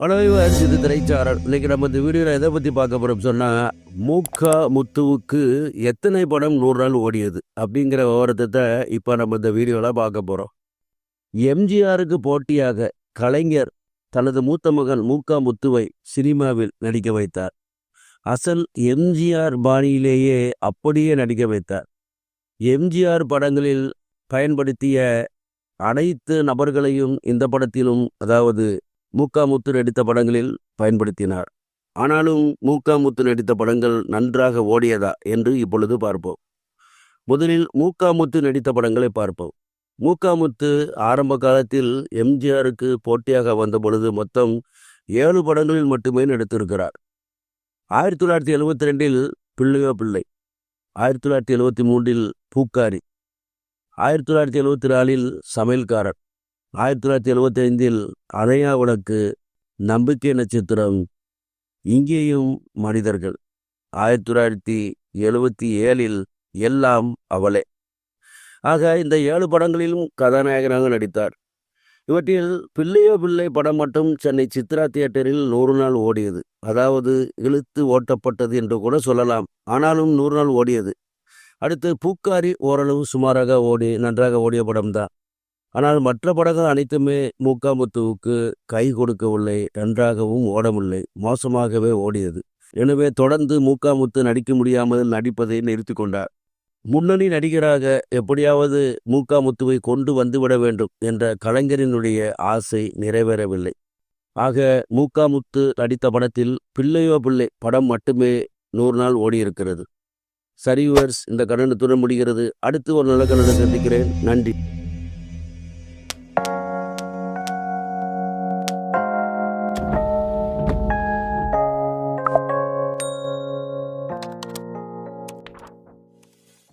வணக்கம் இது திரைச்சாரல். இன்னைக்கு நம்ம இந்த வீடியோவில் எதை பற்றி பார்க்க போகிறோம் சொன்னால் மூக்கா முத்துவுக்கு எத்தனை படம் நூறு நாள் ஓடியது அப்படிங்கிற விவரத்தை இப்போ நம்ம இந்த வீடியோவில் பார்க்க போகிறோம் எம்ஜிஆருக்கு போட்டியாக கலைஞர் தனது மூத்த மகன் மூக்கா முத்துவை சினிமாவில் நடிக்க வைத்தார். அசல் எம்ஜிஆர் பாணியிலேயே அப்படியே நடிக்க வைத்தார். எம்ஜிஆர் படங்களில் பயன்படுத்திய அனைத்து நபர்களையும் இந்த படத்திலும் அதாவது மூக்காமுத்து நடித்த படங்களில் பயன்படுத்தினார். ஆனாலும் மூக்காமுத்து நடித்த படங்கள் நன்றாக ஓடியதா என்று இப்பொழுது பார்ப்போம். முதலில் மூக்காமுத்து நடித்த படங்களை பார்ப்போம். மூக்காமுத்து ஆரம்ப காலத்தில் எம்ஜிஆருக்கு போட்டியாக வந்த பொழுது மொத்தம் ஏழு படங்களில் மட்டுமே நடித்திருக்கிறார். ஆயிரத்தி தொள்ளாயிரத்தி எழுபத்தி ரெண்டில் பிள்ளையோ பிள்ளை ஆயிரத்தி தொள்ளாயிரத்தி எழுபத்தி மூன்றில் பூக்காரி ஆயிரத்தி தொள்ளாயிரத்தி எழுபத்தி நாலில் சமையல்காரன் ஆயிரத்தி தொள்ளாயிரத்தி எழுபத்தி ஐந்தில் அணையா விளக்கு நம்பிக்கை நட்சத்திரம் இங்கேயும் மனிதர்கள். ஆயிரத்தி தொள்ளாயிரத்தி எழுபத்தி ஏழில் எல்லாம் அவளே. ஆக இந்த ஏழு படங்களிலும் கதாநாயகனாக நடித்தார். இவற்றில் பிள்ளையோ பிள்ளை படம் மட்டும் சென்னை சித்ரா தியேட்டரில் நூறு நாள் ஓடியது. அதாவது இழுத்து ஓட்டப்பட்டது என்று கூட சொல்லலாம். ஆனாலும் நூறு நாள் ஓடியது. அடுத்து பூக்காரி ஓரளவு சுமாராக ஓடி நன்றாக ஓடிய படம்தான். ஆனால் மற்ற படங்கள் அனைத்துமே மூக்காமுத்துவுக்கு கை கொடுக்கவில்லை நன்றாகவும் ஓடவில்லை மோசமாகவே ஓடியது. எனவே தொடர்ந்து மூக்காமுத்து நடிக்க முடியாமல் நடிப்பதை நிறுத்தி கொண்டார். முன்னணி நடிகராக எப்படியாவது மூக்காமுத்துவை கொண்டு வந்துவிட வேண்டும் என்ற கலைஞரினுடைய ஆசை நிறைவேறவில்லை. ஆக மூக்காமுத்து நடித்த படத்தில் பிள்ளையோ பிள்ளை படம் மட்டுமே நூறு நாள் ஓடியிருக்கிறது. சரிவர்ஸ் இந்த கடனத்துடன் முடிகிறது. அடுத்து ஒரு நல்ல கடனை சந்திக்கிறேன். நன்றி.